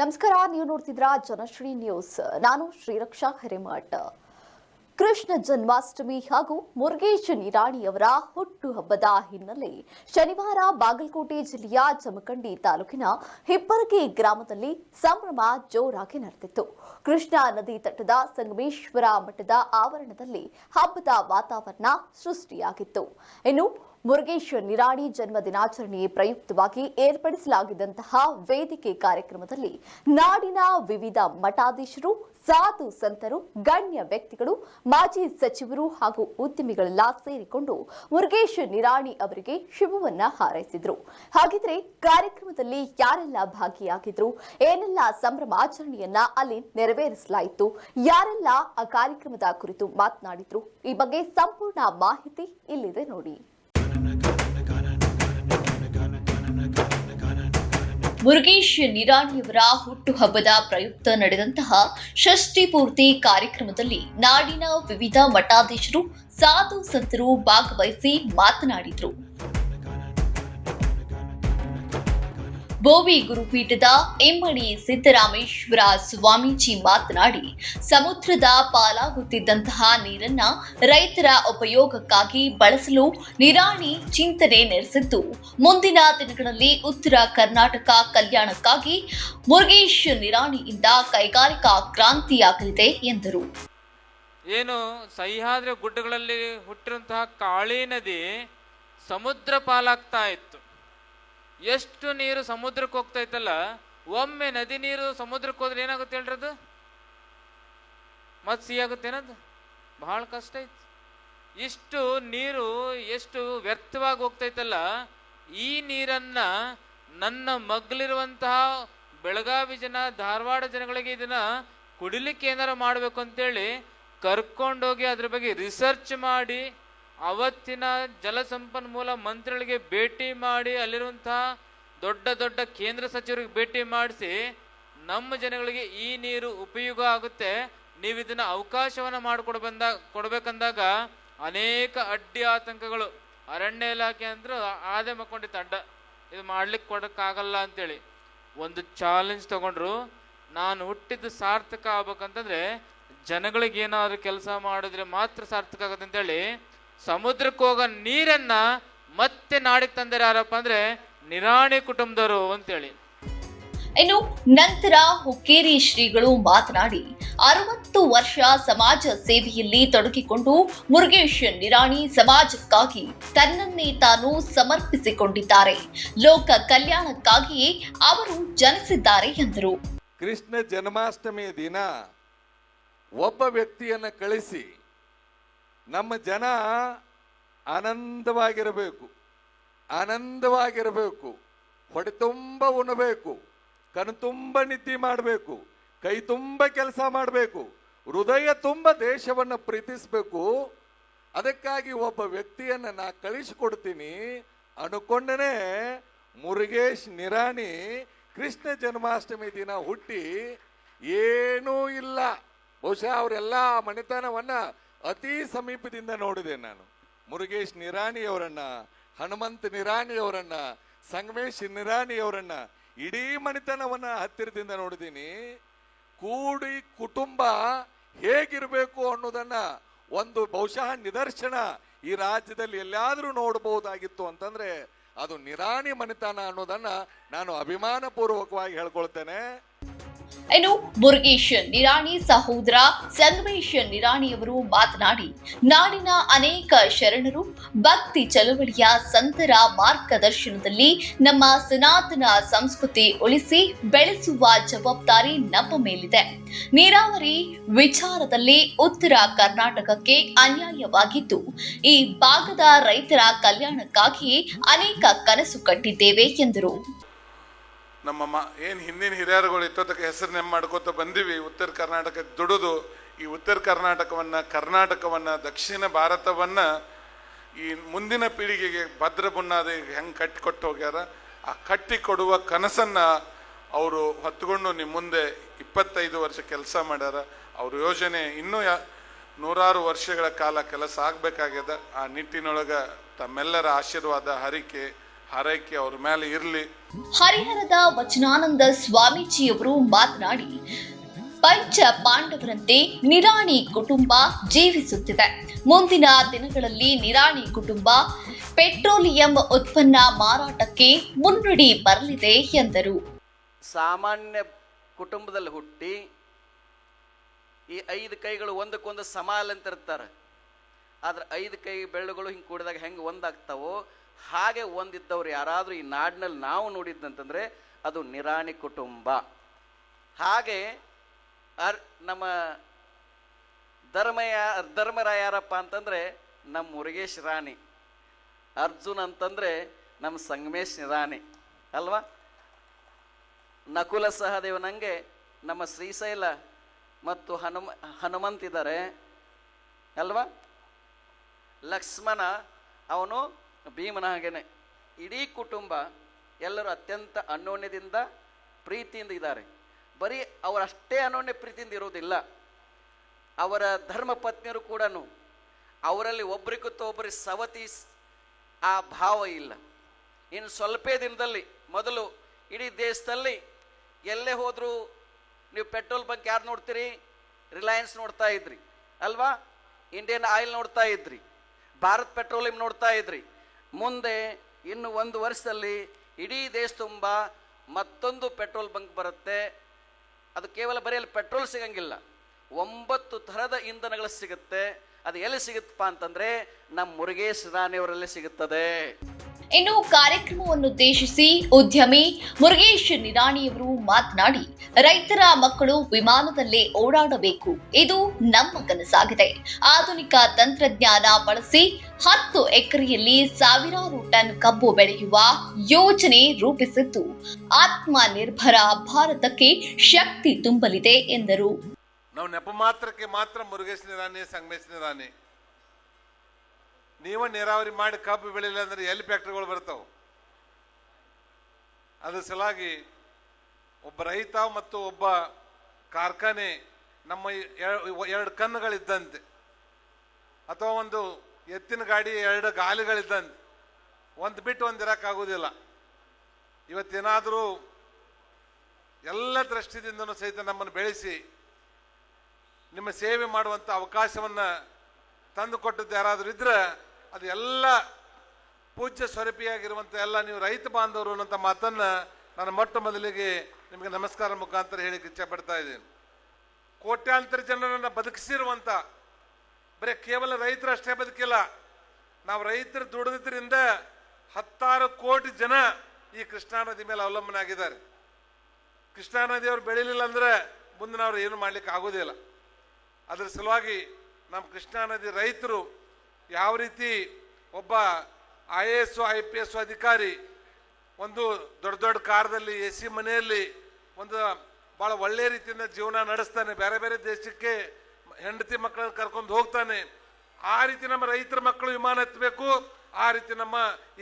ನಮಸ್ಕಾರ ನೀವು ನೋಡ್ತಿದ್ರ ಜನಶ್ರೀ ನ್ಯೂಸ್. ನಾನು ಶ್ರೀರಕ್ಷಾ ಹಿರೇಮಠ್. ಕೃಷ್ಣ ಜನ್ಮಾಷ್ಟಮಿ ಹಾಗೂ ಮುರುಗೇಶ್ ನಿರಾಣಿಯವರ ಹುಟ್ಟುಹಬ್ಬದ ಹಿನ್ನೆಲೆ ಶನಿವಾರ ಬಾಗಲಕೋಟೆ ಜಿಲ್ಲೆಯ ಜಮಖಂಡಿ ತಾಲೂಕಿನ ಹಿಪ್ಪರಗಿ ಗ್ರಾಮದಲ್ಲಿ ಸಂಭ್ರಮ ಜೋರಾಗಿ ನಡೆದಿತ್ತು. ಕೃಷ್ಣಾ ನದಿ ತಟದ ಸಂಗಮೇಶ್ವರ ಮಠದ ಆವರಣದಲ್ಲಿ ಹಬ್ಬದ ವಾತಾವರಣ ಸೃಷ್ಟಿಯಾಗಿತ್ತು. ಇನ್ನು ಮುರುಗೇಶ್ ನಿರಾಣಿ ಜನ್ಮ ದಿನಾಚರಣೆ ಪ್ರಯುಕ್ತವಾಗಿ ಏರ್ಪಡಿಸಲಾಗಿದ್ದಂತಹ ವೇದಿಕೆ ಕಾರ್ಯಕ್ರಮದಲ್ಲಿ ನಾಡಿನ ವಿವಿಧ ಮಠಾಧೀಶರು ಸಾಧು ಸಂತರು ಗಣ್ಯ ವ್ಯಕ್ತಿಗಳು ಮಾಜಿ ಸಚಿವರು ಹಾಗೂ ಉದ್ಯಮಿಗಳೆಲ್ಲ ಸೇರಿಕೊಂಡು ಮುರುಗೇಶ್ ನಿರಾಣಿ ಅವರಿಗೆ ಶುಭವನ್ನ ಹಾರೈಸಿದ್ರು ಹಾಗಿದ್ರೆ ಕಾರ್ಯಕ್ರಮದಲ್ಲಿ ಯಾರೆಲ್ಲ ಭಾಗಿಯಾಗಿದ್ರು ಏನೆಲ್ಲ ಸಂಭ್ರಮಾಚರಣೆಯನ್ನ ಅಲ್ಲಿ ನೆರವೇರಿಸಲಾಯಿತು ಯಾರೆಲ್ಲ ಆ ಕಾರ್ಯಕ್ರಮದ ಕುರಿತು ಮಾತನಾಡಿದ್ರು ಈ ಬಗ್ಗೆ ಸಂಪೂರ್ಣ ಮಾಹಿತಿ ಇಲ್ಲಿದೆ ನೋಡಿ ಮುರುಗೇಶ್ ನಿರಾಣಿಯವರ ಹುಟ್ಟುಹಬ್ಬದ ಪ್ರಯುಕ್ತ ನಡೆದಂತಹ ಷಷ್ಠಿ ಪೂರ್ತಿ ಕಾರ್ಯಕ್ರಮದಲ್ಲಿ ನಾಡಿನ ವಿವಿಧ ಮಠಾಧೀಶರು, ಸಾಧು ಸಂತರು ಭಾಗವಹಿಸಿ ಮಾತನಾಡಿದರು. ಬೋವಿ ಗುರುಪೀಠದ ಇಮ್ಮಡಿ ಸಿದ್ದರಾಮೇಶ್ವರ ಸ್ವಾಮೀಜಿ ಮಾತನಾಡಿ, ಸಮುದ್ರದ ಪಾಲಾಗುತ್ತಿದ್ದಂತಹ ನೀರನ್ನ ರೈತರ ಉಪಯೋಗಕ್ಕಾಗಿ ಬಳಸಲು ನಿರಾಣಿ ಚಿಂತನೆ ನಡೆಸಿದ್ದು ಮುಂದಿನ ದಿನಗಳಲ್ಲಿ ಉತ್ತರ ಕರ್ನಾಟಕ ಕಲ್ಯಾಣಕ್ಕಾಗಿ ಮುರುಗೇಶ್ ನಿರಾಣಿಯಿಂದ ಕೈಗಾರಿಕಾ ಕ್ರಾಂತಿಯಾಗಲಿದೆ ಎಂದರು. ಏನು ಸಹ್ಯಾದ್ರಿ ಗುಡ್ಡಗಳಲ್ಲಿ ಹುಟ್ಟಿರುವಂತಹ ಕಾಳಿ ನದಿ ಸಮುದ್ರ ಪಾಲಾಗ್ತಾ ಇತ್ತು. ಎಷ್ಟು ನೀರು ಸಮುದ್ರಕ್ಕೆ ಹೋಗ್ತೈತಲ್ಲ ಒಮ್ಮೆ ನದಿ ನೀರು ಸಮುದ್ರಕ್ಕೆ ಹೋದ್ರೆ ಏನಾಗುತ್ತೆ ಹೇಳ್ರಿ ಅದು? ಮತ್ತೆ ಸಿಹಿ ಆಗುತ್ತೆ ಏನದು? ಬಹಳ ಕಷ್ಟ ಐತಿ ಇಷ್ಟು ನೀರು ಎಷ್ಟು ವ್ಯರ್ಥವಾಗಿ ಹೋಗ್ತೈತಲ್ಲ ಈ ನೀರನ್ನ ನನ್ನ ಮಗ್ಲಿರುವಂತಹ ಬೆಳಗಾವಿ ಜನ, ಧಾರವಾಡ ಜನಗಳಿಗೆ ಇದನ್ನ ಕುಡಿಲಿಕ್ಕೆ ಏನಾರ ಮಾಡಬೇಕು ಅಂತೇಳಿ ಕರ್ಕೊಂಡೋಗಿ ಅದ್ರ ಬಗ್ಗೆ ರಿಸರ್ಚ್ ಮಾಡಿ ಅವತ್ತಿನ ಜಲಸಂಪನ್ಮೂಲ ಮಂತ್ರಿಗಳಿಗೆ ಭೇಟಿ ಮಾಡಿ ಅಲ್ಲಿರುವಂತಹ ದೊಡ್ಡ ದೊಡ್ಡ ಕೇಂದ್ರ ಸಚಿವರಿಗೆ ಭೇಟಿ ಮಾಡಿಸಿ ನಮ್ಮ ಜನಗಳಿಗೆ ಈ ನೀರು ಉಪಯೋಗ ಆಗುತ್ತೆ. ನೀವು ಇದನ್ನ ಅವಕಾಶವನ್ನು ಮಾಡಿಕೊಡ್ ಬಂದಾಗ ಕೊಡ್ಬೇಕಂದಾಗ ಅನೇಕ ಅಡ್ಡಿ ಆತಂಕಗಳು. ಅರಣ್ಯ ಇಲಾಖೆ ಅಂದ್ರೆ ಆದೆ ಮಕ್ಕೊಂಡಿತ್ತು ಅಡ್ಡ ಇದು ಮಾಡ್ಲಿಕ್ಕೆ ಕೊಡಕ್ಕಾಗಲ್ಲ ಅಂತೇಳಿ ಒಂದು ಚಾಲೆಂಜ್ ತಗೊಂಡ್ರು. ನಾನು ಹುಟ್ಟಿದ್ದು ಸಾರ್ಥಕ ಆಗ್ಬೇಕಂತಂದ್ರೆ ಜನಗಳಿಗೆ ಏನಾದ್ರು ಕೆಲಸ ಮಾಡಿದ್ರೆ ಮಾತ್ರ ಸಾರ್ಥಕ ಆಗುತ್ತೆ ಅಂತೇಳಿ ಸಮುದ್ರಕ್ಕೆ ಹೋಗೋ ನೀರನ್ನ ಮತ್ತೆ ನಾಡಿಗೆ ತಂದರೆ ಯಾರಪ್ಪ ಅಂದ್ರೆ ನಿರಾಣಿ ಕುಟುಂಬದವರು ಅಂತೇಳಿ. ಇನ್ನು ನಂತರ ಹುಕ್ಕೇರಿ ಶ್ರೀಗಳು ಮಾತನಾಡಿ ಅರವತ್ತು ವರ್ಷ ಸಮಾಜ ಸೇವೆಯಲ್ಲಿ ತೊಡಗಿಕೊಂಡು ಮುರುಗೇಶ್ ನಿರಾಣಿ ಸಮಾಜಕ್ಕಾಗಿ ತನ್ನನ್ನೇ ತಾನು ಸಮರ್ಪಿಸಿಕೊಂಡಿದ್ದಾರೆ. ಲೋಕ ಕಲ್ಯಾಣಕ್ಕಾಗಿಯೇ ಅವರು ಜನಿಸಿದ್ದಾರೆ ಎಂದರು. ಕೃಷ್ಣ ಜನ್ಮಾಷ್ಟಮಿಯ ದಿನ ಒಬ್ಬ ವ್ಯಕ್ತಿಯನ್ನು ಕಳಿಸಿ ನಮ್ಮ ಜನ ಆನಂದವಾಗಿರಬೇಕು. ಆನಂದವಾಗಿರಬೇಕು. ಹೊಡೆ ತುಂಬ ಉಣಬೇಕು. ಕಣ್ಣು ತುಂಬ ನಿದ್ದೆ ಮಾಡಬೇಕು. ಕೈ ತುಂಬ ಕೆಲಸ ಮಾಡಬೇಕು. ಹೃದಯ ತುಂಬ ದೇಶವನ್ನು ಪ್ರೀತಿಸಬೇಕು. ಅದಕ್ಕಾಗಿ ಒಬ್ಬ ವ್ಯಕ್ತಿಯನ್ನು ನಾ ಕಳಿಸಿಕೊಡ್ತೀನಿ. ಅನ್ಕೊಂಡನೇ ಮುರುಗೇಶ್ ನಿರಾಣಿ ಕೃಷ್ಣ ಜನ್ಮಾಷ್ಟಮಿ ದಿನ ಹುಟ್ಟಿ ಏನೂ ಇಲ್ಲ. ಬಹುಶಃ ಅವರೆಲ್ಲ ಮನೆತನವನ್ನ ಅತಿ ಸಮೀಪದಿಂದ ನೋಡಿದೆ ನಾನು. ಮುರುಗೇಶ್ ನಿರಾಣಿಯವರನ್ನ ಹನುಮಂತ ನಿರಾಣಿಯವರನ್ನ ಸಂಗಮೇಶ್ ನಿರಾಣಿಯವರನ್ನ ಇಡೀ ಮನೆತನವನ್ನ ಹತ್ತಿರದಿಂದ ನೋಡಿದ್ದೀನಿ. ಕೂಡಿ ಕುಟುಂಬ ಹೇಗಿರಬೇಕು ಅನ್ನೋದನ್ನ ಒಂದು ಬಹುಶಃ ನಿದರ್ಶನ ಈ ರಾಜ್ಯದಲ್ಲಿ ಎಲ್ಲಾದ್ರೂ ನೋಡಬಹುದಾಗಿತ್ತು ಅಂತಂದ್ರೆ ಅದು ನಿರಾಣಿ ಮನೆತನ ಅನ್ನೋದನ್ನ ನಾನು ಅಭಿಮಾನ ಪೂರ್ವಕವಾಗಿ ಹೇಳ್ಕೊಳ್ತೇನೆ. ಇನ್ನು ಮುರುಗೇಶನ್ ನಿರಾಣಿ ಸಹೋದರ ಸಂಗಮೇಶನ್ ನಿರಾಣಿಯವರು ಮಾತನಾಡಿ, ನಾಡಿನ ಅನೇಕ ಶರಣರು ಭಕ್ತಿ ಚಳವಳಿಯ ಸಂತರ ಮಾರ್ಗದರ್ಶನದಲ್ಲಿ ನಮ್ಮ ಸನಾತನ ಸಂಸ್ಕೃತಿ ಉಳಿಸಿ ಬೆಳೆಸುವ ಜವಾಬ್ದಾರಿ ನಮ್ಮ ಮೇಲಿದೆ. ನೀರಾವರಿ ವಿಚಾರದಲ್ಲಿ ಉತ್ತರ ಕರ್ನಾಟಕಕ್ಕೆ ಅನ್ಯಾಯವಾಗಿದ್ದು, ಈ ಭಾಗದ ರೈತರ ಕಲ್ಯಾಣಕ್ಕಾಗಿ ಅನೇಕ ಕನಸು ಕಟ್ಟಿದ್ದೇವೆ ಎಂದರು. ನಮ್ಮ ಮ ಏನು ಹಿಂದಿನ ಹಿರಿಯರುಗಳು ಇತ್ತೋದಕ್ಕೆ ಹೆಸರು ನೆಮ್ಮ ಮಾಡ್ಕೋತ ಬಂದಿವಿ. ಉತ್ತರ ಕರ್ನಾಟಕಕ್ಕೆ ದುಡಿದು. ಈ ಉತ್ತರ ಕರ್ನಾಟಕವನ್ನು ಕರ್ನಾಟಕವನ್ನು, ದಕ್ಷಿಣ ಭಾರತವನ್ನು ಈ ಮುಂದಿನ ಪೀಳಿಗೆಗೆ ಭದ್ರ ಬುನ್ನಾದಿ ಹೆಂಗೆ ಕಟ್ಟಿ ಕೊಟ್ಟು ಹೋಗ್ಯಾರ? ಆ ಕಟ್ಟಿ ಕೊಡುವ ಕನಸನ್ನು ಅವರು ಹೊತ್ತುಕೊಂಡು ನಿಮ್ಮ ಮುಂದೆ ಇಪ್ಪತ್ತೈದು ವರ್ಷ ಕೆಲಸ ಮಾಡ್ಯಾರ. ಅವ್ರ ಯೋಜನೆ ಇನ್ನೂ ಯಾ ನೂರಾರು ವರ್ಷಗಳ ಕಾಲ ಕೆಲಸ ಆಗಬೇಕಾಗ್ಯದ. ಆ ನಿಟ್ಟಿನೊಳಗೆ ತಮ್ಮೆಲ್ಲರ ಆಶೀರ್ವಾದ, ಹರಿಕೆ ಹಾರೈಕೆ ಅವ್ರ ಮೇಲೆ ಇರಲಿ. ಹರಿಹರದ ವಚನಾನಂದ ಸ್ವಾಮೀಜಿಯವರು ಮಾತನಾಡಿ ಪಂಚ ಪಾಂಡವರಂತೆ ನಿರಾಣಿ ಕುಟುಂಬ ಜೀವಿಸುತ್ತಿದೆ. ಮುಂದಿನ ದಿನಗಳಲ್ಲಿ ನಿರಾಣಿ ಕುಟುಂಬ ಪೆಟ್ರೋಲಿಯಂ ಉತ್ಪನ್ನ ಮಾರಾಟಕ್ಕೆ ಮುನ್ನುಡಿ ಬರಲಿದೆ ಎಂದರು. ಸಾಮಾನ್ಯ ಕುಟುಂಬದಲ್ಲಿ ಹುಟ್ಟಿ ಈ ಐದು ಕೈಗಳು ಒಂದಕ್ಕೊಂದು ಸಮಾಲ ಅಂತ ಇರ್ತಾರೆ ಆದ್ರೆ ಐದು ಕೈ ಬೆಳ್ಳುಗಳು ಹಿಂಗೆ ಕೂಡಿದಾಗ ಹೆಂಗೆ ಒಂದಾಗ್ತಾವೋ ಹಾಗೆ ಒಂದಿದ್ದವ್ರು ಯಾರಾದರೂ ಈ ನಾಡಿನಲ್ಲಿ ನಾವು ನೋಡಿದ್ದಂತಂದ್ರೆ ಅದು ನಿರಾಣಿ ಕುಟುಂಬ. ಹಾಗೆ ಅರ್ ನಮ್ಮ ಧರ್ಮಯ ಧರ್ಮರ ಯಾರಪ್ಪ ಅಂತಂದ್ರೆ ನಮ್ಮ ಮುರುಗೇಶ್ ರಾಣಿ. ಅರ್ಜುನ್ ಅಂತಂದ್ರೆ ನಮ್ಮ ಸಂಗಮೇಶ್ ರಾಣಿ. ಅಲ್ವಾ? ನಕುಲ ಸಹದೇವನಂಗೆ ನಮ್ಮ ಶ್ರೀಶೈಲ ಮತ್ತು ಹನುಮ ಹನುಮಂತ್ ಇದ್ದಾರೆ ಅಲ್ವಾ? ಲಕ್ಷ್ಮಣ ಅವನು ಭೀಮನ ಹಾಗೇನೆ. ಇಡೀ ಕುಟುಂಬ ಎಲ್ಲರೂ ಅತ್ಯಂತ ಅನ್ಯೋನ್ಯದಿಂದ ಪ್ರೀತಿಯಿಂದ ಇದ್ದಾರೆ. ಬರೀ ಅವರಷ್ಟೇ ಅನ್ಯೋನ್ಯ ಪ್ರೀತಿಯಿಂದ ಇರೋದಿಲ್ಲ ಅವರ ಧರ್ಮ ಪತ್ನಿಯರು ಕೂಡ ಅವರಲ್ಲಿ ಒಬ್ಬರಿಗೊತ್ತು ಒಬ್ಬರಿ ಸವತಿ ಆ ಭಾವ ಇಲ್ಲ. ಇನ್ನು ಸ್ವಲ್ಪೇ ದಿನದಲ್ಲಿ ಮೊದಲು ಇಡೀ ದೇಶದಲ್ಲಿ ಎಲ್ಲೇ ಹೋದರೂ ನೀವು ಪೆಟ್ರೋಲ್ ಬಂಕ್ ಯಾರು ನೋಡ್ತೀರಿ? ರಿಲಯನ್ಸ್ ನೋಡ್ತಾ ಇದ್ರಿ. ಅಲ್ವಾ? ಇಂಡಿಯನ್ ಆಯಿಲ್ ನೋಡ್ತಾ ಇದ್ರಿ. ಭಾರತ್ ಪೆಟ್ರೋಲಿಯಂ ನೋಡ್ತಾ ಇದ್ರಿ. ಮುಂದೆ ಇನ್ನು ಒಂದು ವರ್ಷದಲ್ಲಿ ಇಡೀ ದೇಶ ತುಂಬ ಮತ್ತೊಂದು ಪೆಟ್ರೋಲ್ ಬಂಕ್ ಬರುತ್ತೆ. ಅದು ಕೇವಲ ಬರೆಯಲ್ಲಿ ಪೆಟ್ರೋಲ್ ಸಿಗಂಗಿಲ್ಲ. ಒಂಬತ್ತು ಥರದ ಇಂಧನಗಳು ಸಿಗುತ್ತೆ. ಅದು ಎಲ್ಲಿ ಸಿಗುತ್ತಪ್ಪ ಅಂತಂದ್ರೆ ನಮ್ಮ ಮುರುಗೇಶ್ ರಾಣಿಯವರಲ್ಲಿ ಸಿಗುತ್ತದೆ. ಇನ್ನು ಕಾರ್ಯಕ್ರಮವನ್ನುದ್ದೇಶಿಸಿ ಉದ್ಯಮಿ ಮುರುಗೇಶ್ ನಿರಾಣಿಯವರು ಮಾತನಾಡಿ, ರೈತರ ಮಕ್ಕಳು ವಿಮಾನದಲ್ಲೇ ಓಡಾಡಬೇಕು. ಇದು ನಮ್ಮ ಕನಸಾಗಿದೆ. ಆಧುನಿಕ ತಂತ್ರಜ್ಞಾನ ಬಳಸಿ ಹತ್ತು ಎಕರೆಯಲ್ಲಿ ಸಾವಿರಾರು ಟನ್ ಕಬ್ಬು ಬೆಳೆಯುವ ಯೋಜನೆ ರೂಪಿಸಿದ್ದು, ಆತ್ಮನಿರ್ಭರ ಭಾರತಕ್ಕೆ ಶಕ್ತಿ ತುಂಬಲಿದೆ ಎಂದರು. ನಾವು ನೆಪ ಮಾತ್ರಕ್ಕೆ ಮಾತ್ರ ಮುರುಗೇಶ್ ನಿರಾಣಿ ಸಂಗಮೇಶ್ ನಿರಾಣಿ. ನೀವ ನೀರಾವರಿ ಮಾಡಿ ಕಬ್ಬು ಬೆಳಿಲ್ಲ ಅಂದ್ರೆ ಎಲ್ಲಿ ಫ್ಯಾಕ್ಟ್ರಿಗಳು ಬರ್ತಾವೆ? ಅದ್ರ ಸಲಾಗಿ ಒಬ್ಬ ರೈತ ಮತ್ತು ಒಬ್ಬ ಕಾರ್ಖಾನೆ ನಮ್ಮ ಎರಡು ಕಣ್ಣುಗಳಿದ್ದಂತೆ. ಅಥವಾ ಒಂದು ಎತ್ತಿನ ಗಾಡಿ ಎರಡು ಗಾಲಿಗಳಿದ್ದಂತೆ. ಒಂದು ಬಿಟ್ಟು ಒಂದು ಇರೋಕ್ಕಾಗೋದಿಲ್ಲ ಇವತ್ತೇನಾದರೂ ಎಲ್ಲ ದೃಷ್ಟಿದಿಂದನೂ ಸಹಿತ ನಮ್ಮನ್ನು ಬೆಳೆಸಿ ನಿಮ್ಮ ಸೇವೆ ಮಾಡುವಂಥ ಅವಕಾಶವನ್ನು ತಂದುಕೊಟ್ಟದ್ದು ಯಾರಾದರೂ ಇದ್ರೆ ಅದು ಎಲ್ಲ ಪೂಜ್ಯ ಸ್ವರೂಪಿಯಾಗಿರುವಂಥ ಎಲ್ಲ ನೀವು ರೈತ ಬಾಂಧವರು ಅನ್ನೋಂಥ ಮಾತನ್ನು ನಾನು ಮೊಟ್ಟ ಮೊದಲಿಗೆ ನಿಮಗೆ ನಮಸ್ಕಾರ ಮುಖಾಂತರ ಹೇಳಿಕ್ಕೆ ಇಚ್ಛೆ ಪಡ್ತಾ ಇದ್ದೀನಿ. ಕೋಟ್ಯಾಂತರ ಜನರನ್ನು ಬದುಕಿಸಿರುವಂಥ, ಬರೀ ಕೇವಲ ರೈತರು ಅಷ್ಟೇ ಬದುಕಿಲ್ಲ, ನಾವು ರೈತರು ದುಡಿದ್ರಿಂದ ಹತ್ತಾರು ಕೋಟಿ ಜನ ಈ ಕೃಷ್ಣಾ ನದಿ ಮೇಲೆ ಅವಲಂಬನೆ ಆಗಿದ್ದಾರೆ. ಕೃಷ್ಣಾ ನದಿಯವರು ಬೆಳಿಲಿಲ್ಲ ಅಂದ್ರೆ ಮುಂದೆ ನಾವು ಏನು ಮಾಡ್ಲಿಕ್ಕೆ ಆಗೋದಿಲ್ಲ ಅದರ ಸಲುವಾಗಿ ನಮ್ಮ ಕೃಷ್ಣಾ ನದಿ ರೈತರು ಯಾವ ರೀತಿ ಒಬ್ಬ I A S I P S ಅಧಿಕಾರಿ ಒಂದು ದೊಡ್ಡ ದೊಡ್ಡ ಕಾರದಲ್ಲಿ, ಎ ಸಿ ಮನೆಯಲ್ಲಿ ಒಂದು ಭಾಳ ಒಳ್ಳೆ ರೀತಿಯಿಂದ ಜೀವನ ನಡೆಸ್ತಾನೆ, ಬೇರೆ ಬೇರೆ ದೇಶಕ್ಕೆ ಹೆಂಡತಿ ಮಕ್ಕಳನ್ನ ಕರ್ಕೊಂಡು ಹೋಗ್ತಾನೆ, ಆ ರೀತಿ ನಮ್ಮ ರೈತರ ಮಕ್ಕಳು ವಿಮಾನ ಹತ್ತಬೇಕು ಆ ರೀತಿ ನಮ್ಮ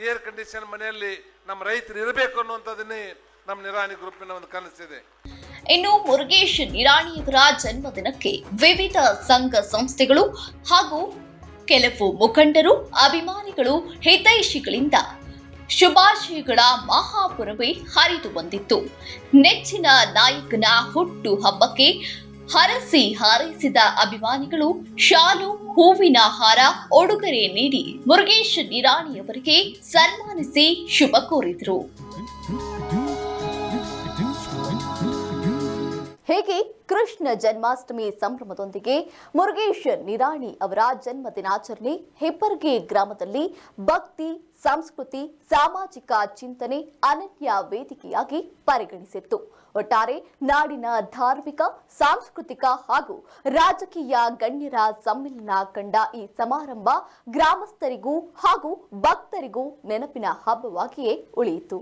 ಏರ್ ಕಂಡೀಷನ್ ಮನೆಯಲ್ಲಿ ನಮ್ಮ ರೈತರು ಇರಬೇಕು ಅನ್ನುವಂಥದ್ದನ್ನೇ ನಮ್ಮ ನಿರಾಣಿ ಗ್ರೂಪಿನ ಒಂದು ಕನಸಿದೆ. ಇನ್ನು ಮುರುಗೇಶ್ ನಿರಾಣಿಯವರ ಜನ್ಮದಿನಕ್ಕೆ ವಿವಿಧ ಸಂಘ ಸಂಸ್ಥೆಗಳು ಹಾಗೂ ಕೆಲವು ಮುಖಂಡರು, ಅಭಿಮಾನಿಗಳು, ಹಿತೈಷಿಗಳಿಂದ ಶುಭಾಶಯಗಳ ಮಹಾಪುರವೇ ಹರಿದು ಬಂದಿತ್ತು. ನೆಚ್ಚಿನ ನಾಯಕನ ಹುಟ್ಟು ಹಬ್ಬಕ್ಕೆ ಹರಸಿ ಹಾರೈಸಿದ ಅಭಿಮಾನಿಗಳು ಶಾಲು, ಹೂವಿನ ಹಾರ, ಉಡುಗೊರೆ ನೀಡಿ ಮುರುಗೇಶ್ ನಿರಾಣಿಯವರಿಗೆ ಸನ್ಮಾನಿಸಿ ಶುಭ ಕೋರಿದರು. ಹೇಗೆ ಕೃಷ್ಣ ಜನ್ಮಾಷ್ಟಮಿ ಸಂಭ್ರಮದೊಂದಿಗೆ ಮುರುಗೇಶ್ ನಿರಾಣಿ ಅವರ ಜನ್ಮ ದಿನಾಚರಣೆ ಹೆಬ್ಬರ್ಗೆ ಗ್ರಾಮದಲ್ಲಿ ಭಕ್ತಿ, ಸಂಸ್ಕೃತಿ, ಸಾಮಾಜಿಕ ಚಿಂತನೆ, ಅನನ್ಯ ವೇದಿಕೆಯಾಗಿ ಪರಿಗಣಿಸಿತ್ತು. ಒಟ್ಟಾರೆ ನಾಡಿನ ಧಾರ್ಮಿಕ, ಸಾಂಸ್ಕೃತಿಕ ಹಾಗೂ ರಾಜಕೀಯ ಗಣ್ಯರ ಸಮ್ಮಿಲನ ಕಂಡ ಈ ಸಮಾರಂಭ ಗ್ರಾಮಸ್ಥರಿಗೂ ಹಾಗೂ ಭಕ್ತರಿಗೂ ನೆನಪಿನ ಹಬ್ಬವಾಗಿಯೇ ಉಳಿಯಿತು.